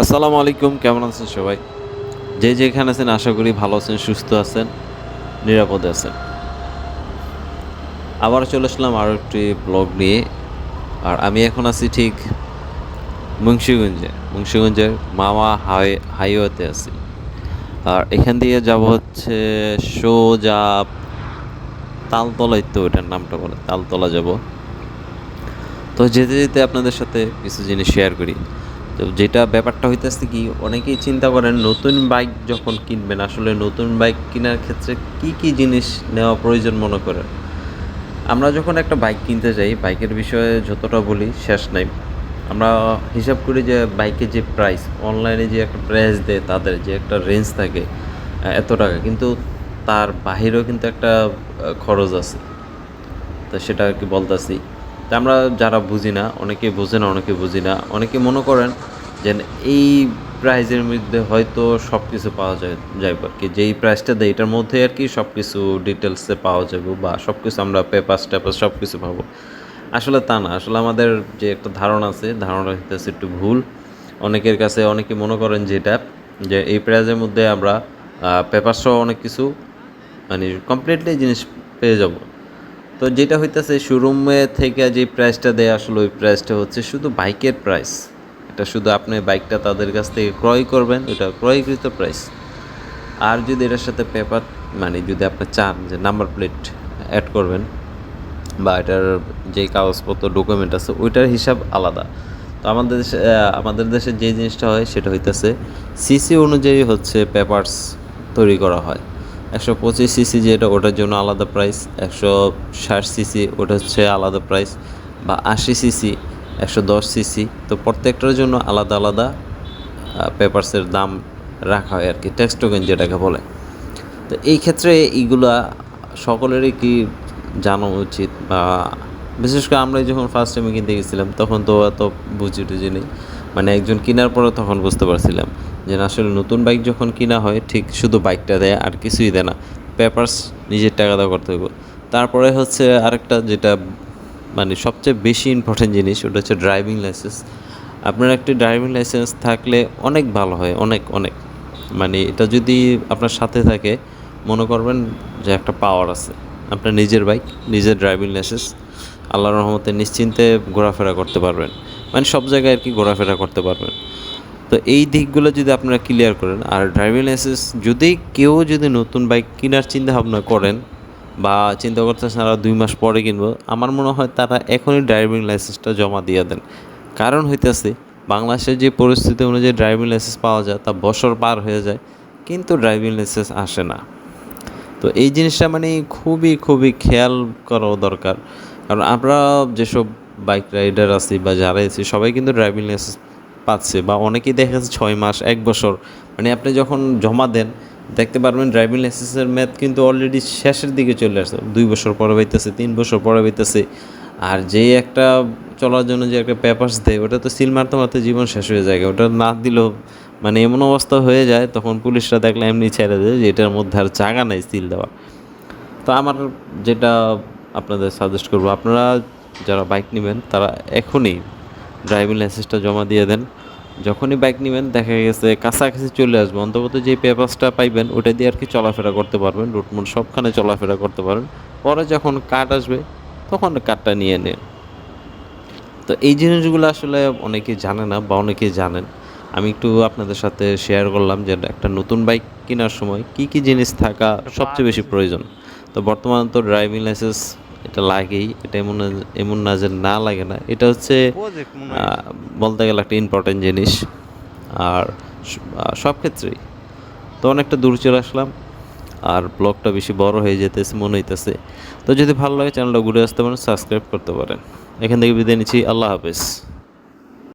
আসসালামু আলাইকুম, কেমন আছেন সবাই? যে যেখানে আছেন, আশা করি ভালো আছেন, সুস্থ আছেন, নিরাপদে আছেন। আবার চলে আসলাম আরও একটি ব্লগ নিয়ে। আর আমি এখন আছি ঠিক মুন্সিগঞ্জে। মুন্সিগঞ্জের মামা হাই, হাইওয়েতে আছি। আর এখান দিয়ে যাব হচ্ছে সোজা তালতলাই তো ওটার নামটা বলে, তালতলা যাব। তো যেতে যেতে আপনাদের সাথে কিছু জিনিস শেয়ার করি। তো যেটা ব্যাপারটা হইতেছে কি, অনেকেই চিন্তা করেন নতুন বাইক যখন কিনবেন, আসলে নতুন বাইক কেনার ক্ষেত্রে কি কি জিনিস নেওয়া প্রয়োজন মনে করেন? আমরা যখন একটা বাইক কিনতে যাই, বাইকের বিষয়ে যতটা বলি শেষ নাই। আমরা হিসাব করি যে বাইকের যে প্রাইস অনলাইনে যে একটা প্রাইস দেয়, তাদের যে একটা রেঞ্জ থাকে এত টাকা। কিন্তু তার বাহিরেও কিন্তু একটা খরচ আছে। তো সেটা আর কি বলতেছি। তা আমরা যারা বুঝি না, অনেকে বোঝে না, অনেকে বুঝি না, অনেকে মনে করেন যে এই প্রাইজের মধ্যে হয়তো সব কিছু পাওয়া যায়, যাইব আর কি। যেই প্রাইসটা দেয়, এটার মধ্যে আর কি সব কিছু ডিটেলসে পাওয়া যাবে বা সব কিছু আমরা পেপার টেপার সব কিছু পাবো। আসলে তা না, আসলে আমাদের যে একটা ধারণা আছে, ধারণা হইতেছে একটু ভুল। অনেকের কাছে, অনেকে মনে করেন যেটা যে এই প্রাইজের মধ্যে আমরা পেপার সহ অনেক কিছু মানে কমপ্লিটলি জিনিস পেয়ে যাব। তো যেটা হইতেছে শোরুমে থেকে যে প্রাইসটা দেয়, আসলে ওই প্রাইসটা হচ্ছে শুধু বাইকের প্রাইস এটা শুধু আপনি বাইকটা তাদের কাছ থেকে ক্রয় করবেন, এটা ক্রয়কৃত প্রাইস আর যদি এটার সাথে পেপার মানে যদি আপনি চান যে নাম্বার প্লেট অ্যাড করবেন, বা এটার যে কাগজপত্র ডকুমেন্ট আছে, ওইটার হিসাব আলাদা। তো আমাদের দেশে আমাদের দেশে যে জিনিসটা হয়, সেটা হইতেছে সিসি অনুযায়ী হচ্ছে পেপারস তৈরি করা হয়। একশো পঁচিশ সিসি যেটা, ওটার জন্য আলাদা প্রাইস একশো ষাট সিসি ওটা হচ্ছে আলাদা প্রাইস বা আশি সিসি একশো দশ সিসি তো প্রত্যেকটার জন্য আলাদা আলাদা পেপারসের দাম রাখা হয় আর কি টেক্সট টোকেন যেটাকে বলে। তো এই ক্ষেত্রে এইগুলা সকলেরই কি জানা উচিত? বা বিশেষ করে আমরা যখন ফার্স্ট টাইমে কিনতে গেছিলাম, তখন তো এত বুঝি টুঝি নেই। মানে একজন কেনার পরে তখন বুঝতে পারছিলাম। যে আসলে নতুন বাইক যখন কিনা হয়, ঠিক শুধু বাইকটা দেয়, আর কিছুই দেয় না। পেপারস নিজের টাকা দেওয়া করতে হবে তারপরে হচ্ছে আরেকটা যেটা মানে সবচেয়ে বেশি ইম্পর্টেন্ট জিনিস, ওটা হচ্ছে ড্রাইভিং লাইসেন্স আপনার একটি ড্রাইভিং লাইসেন্স থাকলে অনেক ভালো হয়, অনেক অনেক। মানে এটা যদি আপনার সাথে থাকে, মনে করবেন যে একটা পাওয়ার আছে। আপনার নিজের বাইক নিজের ড্রাইভিং লাইসেন্স আল্লাহর রহমতে নিশ্চিন্তে ঘোরাফেরা করতে পারবেন। মানে সব জায়গায় আর কি ঘোরাফেরা করতে পারবেন। তো এই দিকগুলো যদি আপনারা ক্লিয়ার করেন, আর ড্রাইভিং লাইসেন্স যদি কেউ যদি নতুন বাইক কেনার চিন্তা ভাবনা করেন বা চিন্তা করতেছেন আর দুই মাস পরে কিনবো, আমার মনে হয় তারা এখনই ড্রাইভিং লাইসেন্সটা জমা দিয়ে দেন। কারণ হইতেছে, বাংলাদেশের যে পরিস্থিতি অনুযায়ী ড্রাইভিং লাইসেন্স পাওয়া যায়, তা বছর পার হয়ে যায়, কিন্তু ড্রাইভিং লাইসেন্স আসে না। তো এই জিনিসটা মানে খুবই খুবই খেয়াল করা দরকার। কারণ আমরা যেসব বাইক রাইডার আছি বা যারা আছি, সবাই কিন্তু ড্রাইভিং লাইসেন্স পাচ্ছে বা অনেকেই দেখা যাচ্ছে ছয় মাস, এক বছর মানে আপনি যখন জমা দেন, দেখতে পারবেন ড্রাইভিং লাইসেন্সের ম্যাথ কিন্তু অলরেডি শেষের দিকে চলে আসছে। দুই বছর পরে পাইতেছে তিন বছর পরে পাইতেছে আর যেই একটা চলার জন্য যে একটা পেপার্স দেয়, ওটা তো সিল মারতে মারতে জীবন শেষ হয়ে যায়। ওটা না দিলেও মানে এমন অবস্থা হয়ে যায়, তখন পুলিশরা দেখলে এমনি ছেড়ে দেয় যে এটার মধ্যে আর জায়গা নাই সিল দেওয়া তো আমার যেটা আপনাদের সাজেস্ট করব, আপনারা যারা বাইক নেবেন, তারা এখনই ড্রাইভিং লাইসেন্সটা জমা দিয়ে দেন। যখনই বাইক নেবেন দেখা গেছে কাছাকাছি চলে আসবে। অন্তত যে পেপারসটা পাইবেন ওটা দিয়ে আর কি চলাফেরা করতে পারবেন। রুটমুট সবখানে চলাফেরা করতে পারেন। পরে যখন কার্ড আসবে তখন কার্ডটা নিয়ে নেন। তো এই জিনিসগুলো আসলে অনেকে জানে না বা অনেকেই জানেন। আমি একটু আপনাদের সাথে শেয়ার করলাম যে একটা নতুন বাইক কেনার সময় কি কি জিনিস থাকা সবচেয়ে বেশি প্রয়োজন। তো বর্তমান তো ড্রাইভিং লাইসেন্স এটা লাগেই এটা এমন এমন না যে না লাগে না। এটা হচ্ছে বলতে গেলে একটা ইম্পর্টেন্ট জিনিস। আর সব ক্ষেত্রেই। তো অনেকটা দূর চলে আসলাম। আর ব্লগটা বেশি বড় হয়ে যেতেছে মনে হইতেছে। তো যদি ভালো লাগে চ্যানেলটা ঘুরে আসতে পারেন সাবস্ক্রাইব করতে পারেন। এখান থেকে বিদায় নিচ্ছি আল্লাহ হাফেজ।